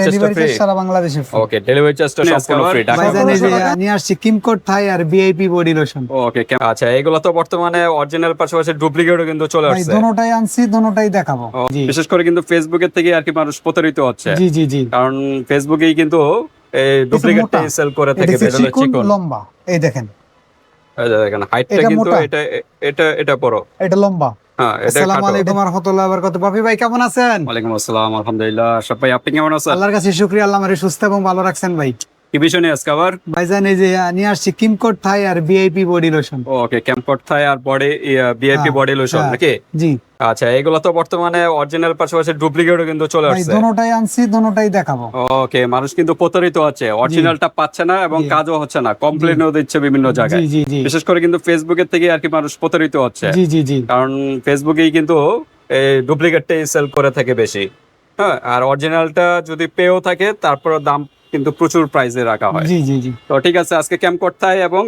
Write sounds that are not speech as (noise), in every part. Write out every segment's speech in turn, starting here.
Delivery চার্জটা free সারা বাংলাদেশে free। ওকে delivery চার্জটা সম্পূর্ণ ফ্রি ঢাকা ভাইজান এই যে নিয়ে আসছি কিমকোট থাই আর ভিআইপি বডি লোশন ওকে আচ্ছা এগুলো তো বর্তমানে অরিজিনাল পাশাপাশি ডুপ্লিকেটও কিন্তু চলে আসছে। দোনোটাই আনছি দোনোটাই দেখাবো। বিশেষ করে কিন্তু ফেসবুকের থেকে আর কি মানুষ প্রতারিত হচ্ছে। জি জি জি। কারণ ফেসবুকেই কিন্তু এই ডুপ্লিকেট সেল করে থাকে বেরোলে চিকন চিকন। লম্বা এই দেখেন। এই দেখেন হাইটটা এটা কিন্তু এটা এটা এটা বড়। এটা লম্বা। আসসালামু আলাইকুম ওয়া রাহমাতুল্লাহি ওয়া বারাকাতুহু বাপি ভাই কেমন আছেন? ওয়ালাইকুম আসসালাম আলহামদুলিল্লাহ। সবাই আপনি কেমন আছেন? আল্লাহর কাছে শুক্রিয়া আল্লাহ আমারে সুস্থ এবং ভালো রাখছেন ভাই। কি বিষয় নিয়ে আজকে আবার? ভাইজান এই যে নিয়ে আসছি কিমকোট থাই আর VIP body lotion okay Thai আর বডি ভিআইপি বডি লোশন। নাকি? জি। আচ্ছা এগুলো তো বর্তমানে অরিজিনাল পাশাপাশি ডুপ্লিকেটও কিন্তু চলে আসছে। দোনোটাই আনছি দোনোটাই দেখাবো। ওকে মানুষ কিন্তু প্রতারিত হচ্ছে অরিজিনালটা পাচ্ছে না এবং কাজও হচ্ছে না। কমপ্লেনও দিচ্ছে বিভিন্ন জায়গায়। বিশেষ করে কিন্তু ফেসবুকের থেকে আর কি মানুষ প্রতারিত হচ্ছে। জি জি জি। কারণ ফেসবুকেই কিন্তু এই ডুপ্লিকেটটাই সেল করে থাকে বেশি। হ্যাঁ আর অরিজিনালটা যদি পেও থাকে তারপর দাম কিন্তু প্রচুর প্রাইসে রাখা হয়। জি জি জি। তো ঠিক আছে আজকে ক্যাম্প করতে হয় এবং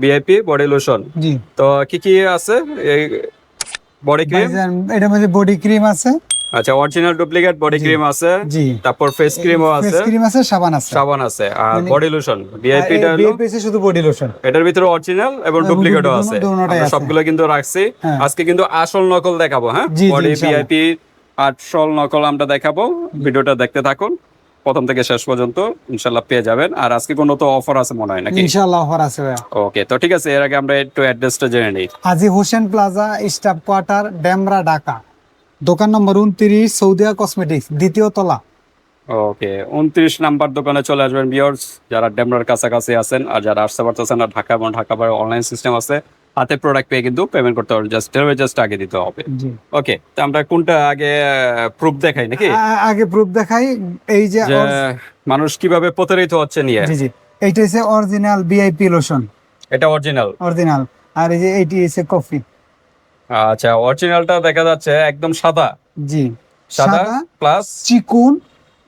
ভিআইপি বডি লোশন জি। তো কি কি আছে? এই বডি ক্রিম এটার মধ্যে বডি ক্রিম আছে। আচ্ছা অরিজিনাল ডুপ্লিকেট বডি ক্রিম আছে। জি। তারপর ফেস ক্রিমও ফেস ক্রিম আছে। সাবান আছে। সাবান আছে আর বডি লোশন ভিআইপি টা হলো ভিআইপি আছে শুধু বডি লোশন এটার ভিতরে অরিজিনাল এবং ডুপ্লিকেটও আছে। আমরা আছে। সবগুলো কিন্তু রাখছি। হ্যাঁ। আজকে কিন্তু আসল নকল দেখাবো হ্যাঁ? বডি। ভিআইপি আসল নকল আমরা দেখাবো। ভিডিওটা দেখতে থাকুন। প্রথম থেকে শেষ পর্যন্ত ইনশাল্লাহ পেয়ে যাবেন। আর আজকে কোনো তো অফার আছে মনে হয় নাকি? ইনশাআল্লাহ অফার আছে ভাইয়া। ওকে তো ঠিক আছে এর আগে আমরা একটু অ্যাড্রেসটা জেনে নিই। Haji Hossain plaza staff quarter Demra Dhaka. দোকান নম্বর উনত্রিশ সৌদিয়া কসমেটিক্স দ্বিতীয় তলা। ওকে উনত্রিশ নাম্বার দোকানে চলে আসবেন বিয়ার্স যারা ডেমরার কাছাকাছি আছেন আর যারা আসতে পারতেছেন না ঢাকা এবং ঢাকা বাইরে অনলাইন সিস্টেম আছে। হাতে প্রোডাক্ট পেয়ে কিন্তু পেমেন্ট করতে হবে। জাস্ট ডেলিভারি জাস্ট আগে দিতে হবে। ওকে তো আমরা কোনটা আগে প্রুফ দেখাই নাকি? আগে প্রুফ দেখাই। এই যে মানুষ কীভাবে প্রতারিত হচ্ছে নিয়ে। জি জি। এইটা হচ্ছে অরিজিনাল ভিআইপি লোশন এটা অরিজিনাল অরিজিনাল আর এই যে এইটি হচ্ছে কফি আচ্ছা অরিজিনালটা দেখা যাচ্ছে একদম সাদা। জি। সাদা প্লাস চিকুন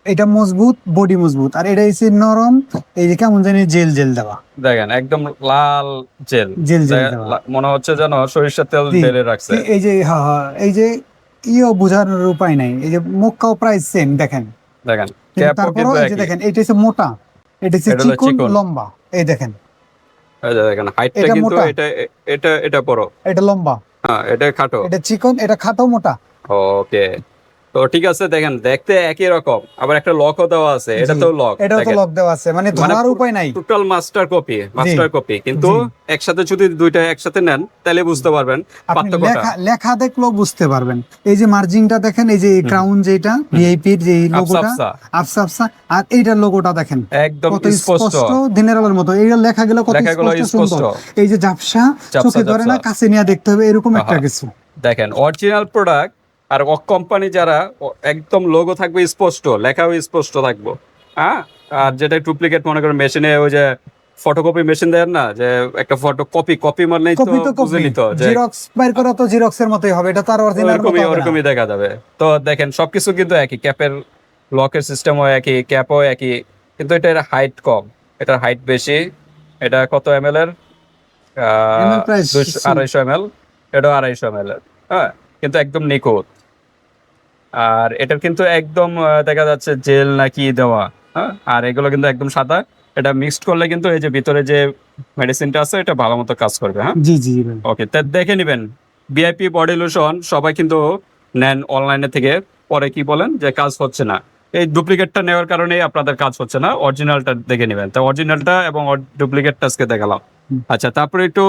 এটা মজবুত বডি মজবুত। আর এটা হচ্ছে নরম এই যে কেমন জানি জেল জেল দেওয়া। দেখেন একদম লাল জেল। জেল জেল মনে হচ্ছে যেন সরিষার তেল। ঢেলে রাখছে। এই- যে হ্যাঁ হ্যাঁ এই যে ইও বোঝানোর উপায় নাই। এই যে মক্কাও প্রায় সেম দেখেন। দেখেন কিন্তু এই যে দেখেন এটা হচ্ছে মোটা এটা হচ্ছে চিকন। লম্বা এই দেখেন। দেখেন হাইটটা এটা কিন্তু। এটা এটা এটা বড়। এটা লম্বা। হ্যাঁ এটা খাটো। এটা চিকন এটা খাটো মোটা। ওকে তো ঠিক আছে দেখেন দেখতে একই রকম আবার একটা লকও দেওয়া আছে এটা তো লক এটাও তো লক দেওয়া আছে মানে ধরার উপায় নাই। Total master copy master copy কিন্তু একসাথে যদি দুইটা একসাথে নেন তাহলে বুঝতে পারবেন পার্থক্যটা। লেখা দেখলেও বুঝতে পারবেন। এই যে মার্জিনটা দেখেন এই যে ক্রাউন যেটা ভিআইপির যে লোগোটা আফসা আফসা আর এইটার লোগোটা দেখেন একদম স্পষ্ট। দিনের আলোর মতো। এইটা লেখা গেলে কত স্পষ্ট। এই যে ঝাপসা চোখে ধরে না। কাছে নিয়ে দেখতে হবে এরকম একটা কিছু। দেখেন অরিজিনাল প্রোডাক্ট আর কোম্পানি যারা একদম লোগো থাকবে স্পষ্ট লেখাও স্পষ্ট থাকব। হ্যাঁ? আর যেটা ডুপ্লিকেট মনে করেন মেশিনে ওই যে ফটোকপি মেশিন দেন না যে একটা ফটো কপি কপি মানে তো কপি তো জিরক্স বাইর করা তো জিরক্সের মতোই হবে এটা তো আর অরিজিনাল মতো ওরকমই দেখা যাবে। তো দেখেন সবকিছু কিন্তু একই ক্যাপের লকের সিস্টেমও একই ক্যাপও একই কিন্তু এটার হাইট কম। এটার হাইট বেশি এটা কত এম এল এর আড়াইশো এম এল এটাও আড়াইশো এম এল এর। হ্যাঁ কিন্তু একদম নিখুঁত। আর এটার কিন্তু একদম দেখা যাচ্ছে জেল নাকি দেওয়া হ্যাঁ? আর এগুলো কিন্তু একদম সাদা। এটা মিক্সড করলে কিন্তু এই যে ভিতরে যে মেডিসিনটা আছে এটা ভালো মতো কাজ করবে হ্যাঁ? জি জি ওকে তা দেখে নেবেন। ভিআইপি বডি লোশন সবাই কিন্তু নেন অনলাইনে থেকে। পরে কি বলেন? যে কাজ হচ্ছে না। এই ডুপ্লিকেটটা নেওয়ার কারণেই আপনাদের কাজ হচ্ছে না। অরিজিনালটা দেখে নেবেন। তো অরিজিনালটা এবং ডুপ্লিকেটটা আজকে দেখালাম। আচ্ছা তারপরে একটু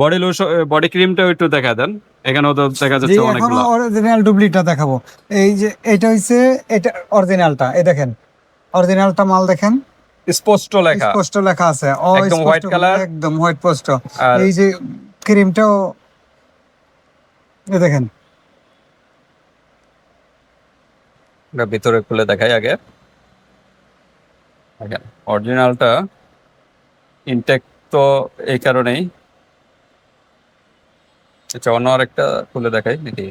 বডি লোশন বডি ক্রিমটাও একটু দেখা দেন। এখানেও তো দেখা যাচ্ছে এখন অনেকগুলো। অরিজিনাল ডুপ্লিকেটটা দেখাবো। এই যে এটা হইছে এটা অরিজিনালটা এই দেখেন। অরিজিনালটা মাল দেখেন। স্পষ্ট লেখা। স্পষ্ট লেখা আছে। একদম স্পষ্ট white color। একদম হোয়াইট পোস্ট এই যে ক্রিমটাও এই দেখেন। এটা ভিতরে খুলে দেখাই আগে। অরিজিনালটা ইনটেক তো এই কারণেই। আচ্ছা অন্য আরেকটা খুলে দেখাই নাকি?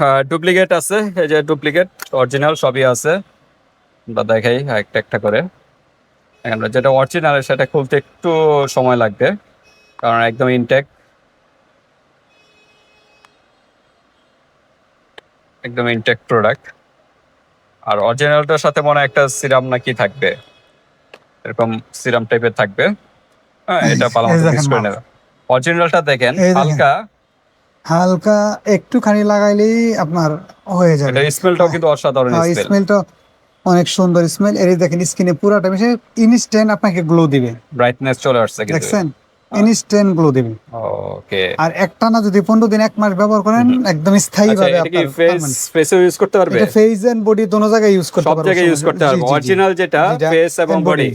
হ্যাঁ ডুপ্লিকেট আছে, এই যে ডুপ্লিকেট, অরিজিনাল সবই আছে। বা দেখাই একটা একটা করে। এখন যেটা অরিজিনাল, সেটা খুলতে একটু সময় লাগবে, কারণ একদম ইনটেক একদম ইনটেক প্রোডাক্ট আর অরিজিনালটার সাথে মনে একটা সিরাম নাকি থাকবে। এরকম সিরাম টাইপের থাকবে। হ্যাঁ এটা এই মিক্স করে মাল। নেবে অরিজিনালটা দেখেন হালকা। হালকা একটুখানি লাগাইলেই আপনার হয়ে যাবে। এটা স্মেলটাও কিন্তু অসাধারণ স্মেল। স্মেলটা অনেক সুন্দর স্মেল। এর দেখেন স্কিনে পুরাটা মিশে ইনস্ট্যান্ট আপনাকে গ্লো দিবে। ব্রাইটনেস চলে আসছে কিন্তু। দেখছেন? ইনস্ট্যান্ট গ্লো দিবে। ওকে আর একটা না যদি পনেরো দিন এক মাস ব্যবহার করেন একদম স্থায়ী আচ্ছা ভাবে আপনার ফেস ফেসে ইউজ করতে পারবে? এটা ফেস এন্ড বডি দোনো জায়গায় ইউজ করতে সব জায়গায় ইউজ করতে পারবে। অরিজিনাল যেটা ফেস এবং বডি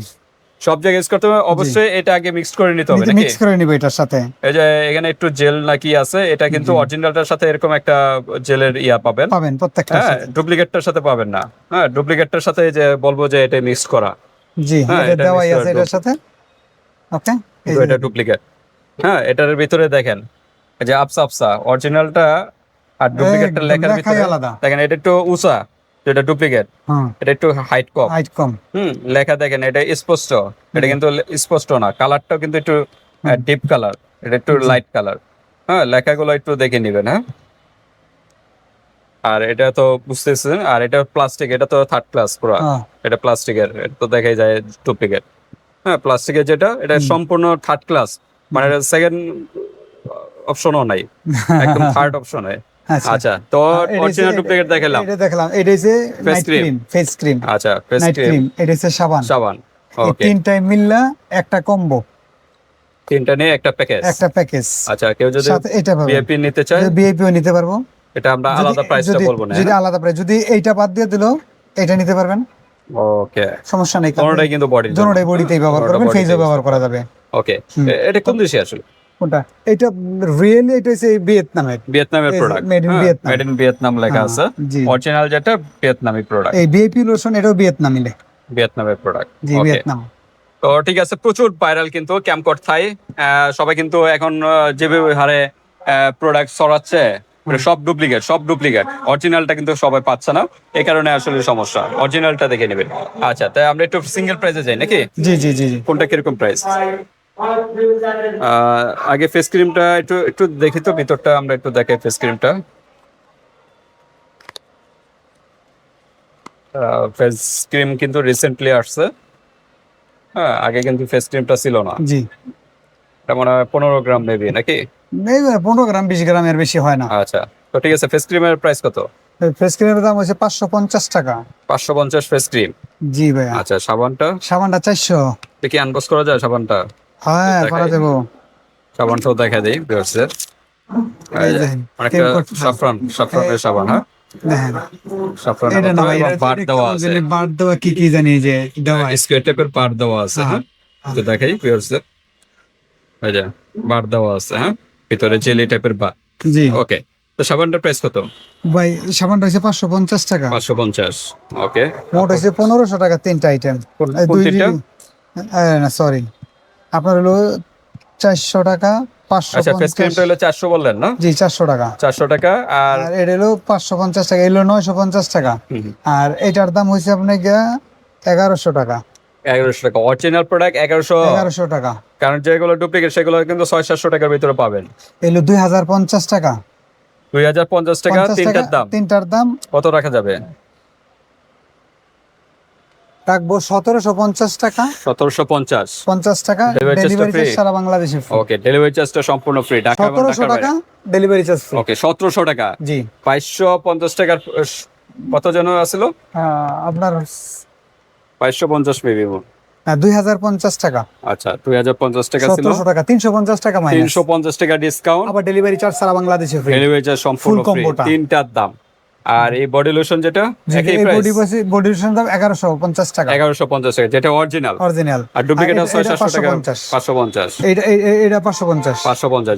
সব জায়গায় ইউজ করতে হবে। অবশ্যই এটা আগে মিক্স করে নিতে হবে মিক্স করে নিবে এটার সাথে। এই যে এখানে একটু জেল নাকি আছে এটা কিন্তু অরিজিনালটার সাথে এরকম একটা জেলের ইয়া পাবেন। পাবেন প্রত্যেকটা হ্যাঁ ডুপ্লিকেটটার সাথে পাবেন না। হ্যাঁ ডুপ্লিকেটটার সাথে যে বলব যে এটা মিক্স করা। জি হ্যাঁ, এটা দেওয়াই আছে এটার সাথে। ওকে এটা ডুপ্লিকেট হ্যাঁ এটার ভিতরে দেখেন এই যে আপসা আপসা অরিজিনালটা আর ডুপ্লিকেটটা লেখার ভিতরে আলাদা। দেখেন এটা একটু উঁচা। যেটা ডুপ্লিকেট হ্যাঁ। এটা একটু হাইট কম। হাইট কম। হুম লেখা দেখেন এটা স্পষ্ট। এটা কিন্তু স্পষ্ট না কালারটাও কিন্তু একটু ডিপ কালার এটা একটু লাইট কালার হ্যাঁ লেখাগুলো একটু দেখে নেবেন হ্যাঁ। আর এটা তো বুঝতেছেন আর এটা প্লাস্টিক এটা তো থার্ড ক্লাস পুরো। এটা প্লাস্টিকের এটা তো দেখাই যায় ডুপ্লিকেট হ্যাঁ প্লাস্টিকের যেটা এটা সম্পূর্ণ থার্ড ক্লাস মানে সেকেন্ড অপশনও নাই (laughs) একদম থার্ড অপশনে আচ্ছা। আচ্ছা তো অরিজিনাল ডুপ্লিকেট দেখালাম। এটা দেখলাম। এটা হচ্ছে নাইট ক্রিম ফেস ক্রিম আচ্ছা ফেস ক্রিম এটা হচ্ছে সাবান। সাবান ওকে তিনটাই মিললা একটা কম্বো তিনটা নিয়ে একটা প্যাকেজ একটা প্যাকেজ আচ্ছা কেউ যদি সাথে এটা পাবেন নিতে চায়? বিআইপিও নিতে পারব। এটা আমরা আলাদা প্রাইসটা বলব না যদি আলাদা প্রাইস যদি এইটা বাদ দিয়ে দিলো এটা নিতে পারবেন। ওকে সমস্যা নেই কিন্তু বডি দুটোটাই বডিতেই ব্যবহার করবেন ফেজও ব্যবহার করা যাবে। ওকে এটা কোন দেশে আসলে? কোনটা? এটা রিয়েলি এটা হচ্ছে ভিয়েতনামের ভিয়েতনামের product made in Vietnam। Made in Vietnam লেখা হ্যাঁ, আছে। অরিজিনাল যেটা ভিয়েতনামি প্রোডাক্ট এই বিএপি লোশন এটাও ভিয়েতনামিলে ভিয়েতনামের প্রোডাক্ট জি ভিয়েতনাম তো ঠিক আছে প্রচুর ভাইরাল কিন্তু ক্যাম্পকট থাই সবাই কিন্তু এখন যেভাবে হারে প্রোডাক্ট ছড়াচ্ছে মানে সব ডুপ্লিকেট সব ডুপ্লিকেট অরিজিনালটা কিন্তু সবাই পাচ্ছে না। এই কারণে আসলে সমস্যা। অরিজিনালটা দেখে নেবেন। আচ্ছা তাই আমরা একটু সিঙ্গেল প্রাইসে যাই নাকি? জি জি জি কোনটা কীরকম প্রাইস আগে ফেস ক্রিমটা একটু একটু দেখি তো ভিতরটা আমরা একটু দেখাই ফেস ক্রিমটা ফেস ক্রিম কিন্তু রিসেন্টলি আসছে। হ্যাঁ আগে কিন্তু ফেস ক্রিমটা ছিল না। জি। এটা মনে হয় পনেরো গ্রাম মেবি নাকি? পনেরো গ্রাম বিশ গ্রামের বেশি হয় না। আচ্ছা তো ঠিক আছে ফেস ক্রিমের প্রাইস কত? ফেস ক্রিমের দাম হচ্ছে পাঁচশো পঞ্চাশ টাকা। পাঁচশো পঞ্চাশ ফেস ক্রিম জি ভাই আচ্ছা সাবানটা? সাবানটা চারশো। দেখি আনবক্স করা যায় সাবানটা? হ্যাঁ। করা যাব সাবানটাও দেখা দিই ভিউয়ার্সদের অনেকটা সাফরান সাফরানের সাবান হ্যাঁ? দেওয়া কি কি জানি যে দেওয়া দেওয়া আছে হ্যাঁ। হ্যাঁ তো দেখাই ভিউয়ার্সদের বার দেওয়া আছে হ্যাঁ? ভিতরে জেলি টাইপের বার জি। ওকে তো সাবানটার প্রাইস কত? ভাই সাবানটা হচ্ছে পাঁচশো পঞ্চাশ টাকা। পাঁচশো পঞ্চাশ ওকে মোট হচ্ছে পনেরোশো টাকা তিনটা আইটেম সরি আপনার হলো চারশো টাকা পাঁচশো আচ্ছা ফেস ক্রিমটা হলো চারশো বললেন না? জি চারশো টাকা। চারশো টাকা আর আর এটা হলো পাঁচশো পঞ্চাশ টাকা এলো নয়শো পঞ্চাশ টাকা। আর এটার দাম এগারোশো টাকা। এগারোশো টাকা অরিজিনাল প্রোডাক্ট এগারোশো। এগারোশো টাকা। কারণ যেগুলো ডুপ্লিকেট সেগুলো কিন্তু ছয় সাতশো টাকার ভিতরে পাবেন। এলো দুই হাজার পঞ্চাশ টাকা। দুই হাজার পঞ্চাশ টাকা তিনটার দাম। তিনটার দাম। কত রাখা যাবে? রাখব সতেরোশো পঞ্চাশ টাকা। সতেরোশো পঞ্চাশ। পঞ্চাশ টাকা ডেলিভারি চার্জ সারা বাংলাদেশে ওকে ডেলিভারি চার্জটা সম্পূর্ণ ফ্রি ঢাকা সতেরোশো টাকা ডেলিভারি চার্জ ওকে সতেরোশো টাকা। জি। বাইশশো পঞ্চাশ টাকার কত যেন আসলো? আপনার বাইশশো পঞ্চাশ মেবি দুই হাজার পঞ্চাশ টাকা। আচ্ছা দুই হাজার পঞ্চাশ টাকা ছিল। টাকা তিনশো পঞ্চাশ টাকা তিনশো পঞ্চাশ টাকা ডিসকাউন্ট আবার ডেলিভারি চার্জ সারা বাংলাদেশে ফ্রি ডেলিভারি চার্জ সম্পূর্ণ ফ্রি তিনটার দাম। আর এই বডি লোশন যেটা একই বডি প্রাইস বডি দাম এগারোশো পঞ্চাশ টাকা। এগারোশো পঞ্চাশ টাকা যেটা অরিজিনাল অরিজিনাল আর ডুপ্লিকেট এটা- ছয় টাকা। 550 পাঁচশো পঞ্চাশ। এইটা এই- এই- এটা পাঁচশো পঞ্চাশ। পাঁচশো পঞ্চাশ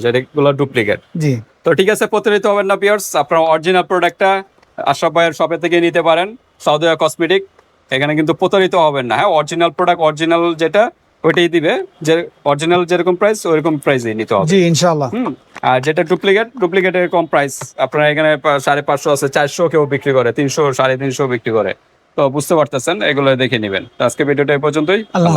ডুপ্লিকেট জি। তো ঠিক আছে প্রতারিত হবেন না পিয়ার্স আপনার অরিজিনাল প্রোডাক্টটা আশরাফ ভাইয়ের শপে থেকে নিতে পারেন সাউদিয়া কসমেটিক এখানে কিন্তু প্রতারিত হবেন না হ্যাঁ অরিজিনাল প্রোডাক্ট অরিজিনাল যেটা ওইটাই দিবে। যে অরিজিনাল যেরকম প্রাইস ওইরকম প্রাইসেই নিতে হবে। জি ইনশাআল্লাহ। হুম। আর যেটা ডুপ্লিকেট ডুপ্লিকেটের কম প্রাইস আপনার এখানে সাড়ে পাঁচশো আছে চারশো কেউ বিক্রি করে তিনশো সাড়ে তিনশো বিক্রি করে। তো বুঝতে পারতেছেন এগুলো দেখে নেবেন। আজকে ভিডিওটা এই পর্যন্তই। আল্লাহ